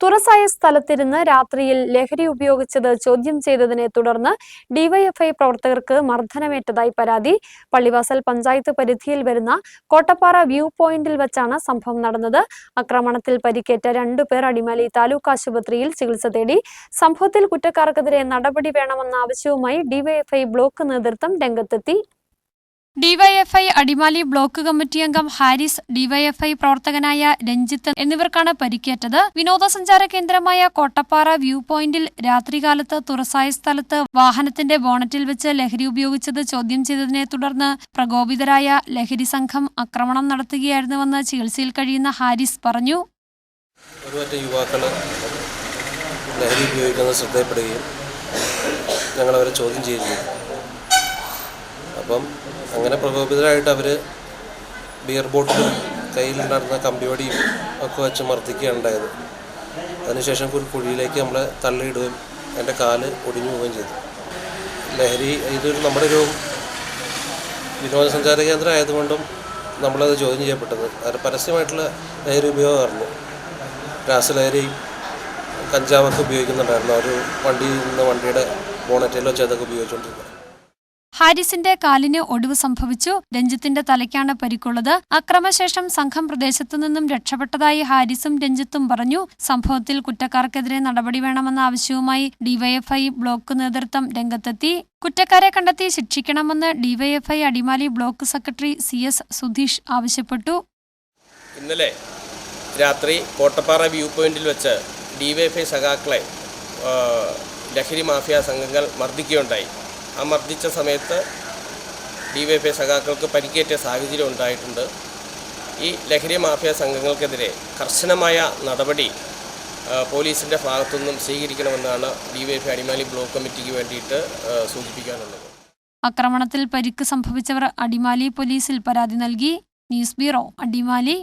തുറസായ സ്ഥലത്തിരുന്ന് രാത്രിയിൽ ലഹരി ഉപയോഗിച്ചത് ചോദ്യം ചെയ്തതിനെ തുടർന്ന് ഡിവൈഎഫ്ഐ പ്രവർത്തകർക്ക് മർദ്ദനമേറ്റതായി പരാതി. പള്ളിവാസൽ പഞ്ചായത്ത് പരിധിയിൽ വരുന്ന കോട്ടപ്പാറ വ്യൂ പോയിന്റിൽ വെച്ചാണ് സംഭവം നടന്നത്. ആക്രമണത്തിൽ പരിക്കേറ്റ രണ്ടുപേർ അടിമാലി താലൂക്ക് ആശുപത്രിയിൽ ചികിത്സ തേടി. സംഭവത്തിൽ കുറ്റക്കാർക്കെതിരെ നടപടി വേണമെന്ന ആവശ്യവുമായി ഡിവൈഎഫ്ഐ ബ്ലോക്ക് നേതൃത്വം രംഗത്തെത്തി. ഡിവൈഎഫ്ഐ അടിമാലി ബ്ലോക്ക് കമ്മിറ്റി അംഗം ഹാരിസ് ഡിവൈഎഫ്ഐ പ്രവർത്തകനായ രഞ്ജിത്ത് എന്നിവർക്കാണ് പരിക്കേറ്റത്. വിനോദസഞ്ചാര കേന്ദ്രമായ കോട്ടപ്പാറ വ്യൂ പോയിന്റിൽ രാത്രികാലത്ത് തുറസായ സ്ഥലത്ത് വാഹനത്തിന്റെ ബോണറ്റിൽ വെച്ച് ലഹരി ഉപയോഗിച്ചത് ചോദ്യം ചെയ്തതിനെ തുടർന്ന് പ്രകോപിതരായ ലഹരി സംഘം ആക്രമണം നടത്തുകയായിരുന്നുവെന്ന് ചികിത്സയിൽ കഴിയുന്ന ഹാരിസ് പറഞ്ഞു. ലഹരി ഉപയോഗിക്കുന്നത് ശ്രദ്ധയപ്പെടുകയും ഞങ്ങളവരെ ചോദ്യം ചെയ്യുകയും അപ്പം അങ്ങനെ പ്രകോപിതരായിട്ട് അവർ ബിയർ ബോട്ടിലും കയ്യിലുണ്ടായിരുന്ന കമ്പിവടിയും ഒക്കെ വെച്ച് മർദ്ദിക്കുകയാണ് ഉണ്ടായത് അതിനുശേഷം ഒരു കുഴിയിലേക്ക് നമ്മളെ തള്ളിയിടുകയും എന്റെ കാൽ ഒടിഞ്ഞു പോവുകയും ചെയ്തു. ലഹരി ഇതൊരു നമ്മുടെ ഒരു വിനോദസഞ്ചാര കേന്ദ്രം ആയതുകൊണ്ടും നമ്മളത് ചോദ്യം ചെയ്യപ്പെട്ടത്. അത് പരസ്യമായിട്ടുള്ള ലഹരി ഉപയോഗമായിരുന്നു. രാസലഹരി കഞ്ചാവൊക്കെ ഉപയോഗിക്കുന്നുണ്ടായിരുന്നു. ഒരു വണ്ടിയിൽ നിന്ന് വണ്ടിയുടെ ബോണറ്റിലോ ചെയ്തൊക്കെ ഉപയോഗിച്ചുകൊണ്ടിരുന്നത്. ഹാരിസിന്റെ കാലിന് ഒടിവ് സംഭവിച്ചു. രഞ്ജിത്തിന്റെ തലയ്ക്കാണ് പരിക്കുള്ളത്. അക്രമശേഷം സംഘം പ്രദേശത്തു നിന്നും രക്ഷപ്പെട്ടതായി ഹാരിസും രഞ്ജിത്തും പറഞ്ഞു. സംഭവത്തിൽ കുറ്റക്കാർക്കെതിരെ നടപടി വേണമെന്ന ആവശ്യവുമായി ഡിവൈഎഫ്ഐ ബ്ലോക്ക് നേതൃത്വം രംഗത്തെത്തി. കുറ്റക്കാരെ കണ്ടെത്തി ശിക്ഷിക്കണമെന്ന് DYFI Adimali block secretary C S Sudheesh ആവശ്യപ്പെട്ടു. ഇന്നലെ രാത്രി കോട്ടപ്പാറ വ്യൂ പോയിന്റിൽ വെച്ച് ഡിവൈഎഫ്ഐ സഖാക്കളെ ലഹരി മാഫിയ സംഘങ്ങൾ മർദ്ദിക്കുകയുണ്ടായി. ആ മർദ്ദിച്ച സമയത്ത് ഡിവൈഎഫ്ഐ സഖാക്കൾക്ക് പരിക്കേറ്റ സാഹചര്യം ഉണ്ടായിട്ടുണ്ട്. ഈ ലഹരി മാഫിയ സംഘങ്ങൾക്കെതിരെ കർശനമായ നടപടി പോലീസിന്റെ ഭാഗത്തുനിന്നും സ്വീകരിക്കണമെന്നാണ് ഡിവൈഎഫ്ഐ അടിമാലി ബ്ലോക്ക് കമ്മിറ്റിക്ക് വേണ്ടിയിട്ട് സൂചിപ്പിക്കാനുള്ളത്. ആക്രമണത്തിൽ പരിക്ക് സംഭവിച്ചവർ അടിമാലി പോലീസിൽ പരാതി നൽകി. News bureau Adimali.